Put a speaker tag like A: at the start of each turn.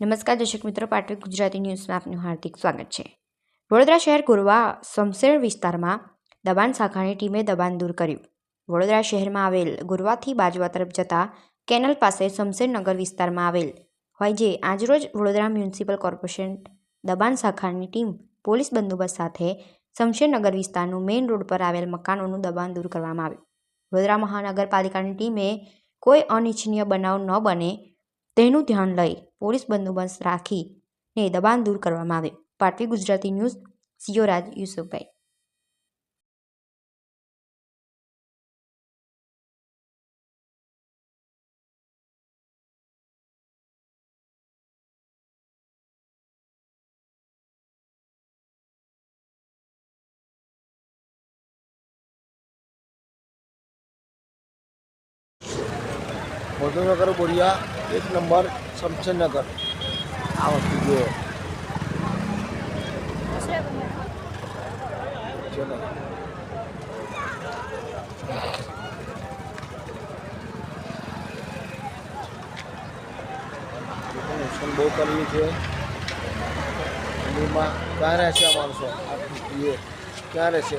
A: નમસ્કાર, દર્શક મિત્રો. પાટવી ગુજરાતી ન્યૂઝમાં આપનું હાર્દિક સ્વાગત છે. વડોદરા શહેર ગુરવા સમસેર વિસ્તારમાં દબાણ શાખાની ટીમે દબાણ દૂર કર્યું. વડોદરા શહેરમાં આવેલ ગોરવાથી બાજવા તરફ જતા કેનલ પાસે શમશેરનગર વિસ્તારમાં આવેલ હોય જે આજરોજ વડોદરા મ્યુનિસિપલ કોર્પોરેશન દબાણ શાખાની ટીમ પોલીસ બંદોબસ્ત સાથે શમશેરનગર વિસ્તારનું મેઇન રોડ પર આવેલ મકાનોનું દબાણ દૂર કરવામાં આવ્યું. વડોદરા મહાનગરપાલિકાની ટીમે કોઈ અનિચ્છનીય બનાવ ન બને તેનું ધ્યાન લઈ પોલીસ બંદોબસ્ત રાખીને દબાણ દૂર કરવામાં આવ્યું. પાટવી ગુજરાતી ન્યૂઝ સિયોરાજ યુસુફભાઈ.
B: ભોજનગર બોરિયા એક નંબર શમશેરનગર. આ વસ્તુ જુઓ ચલો. નુકસાન બહુ કર્યું છે. એમાં ક્યાં આ માણસો આ એ ક્યાં રહેશે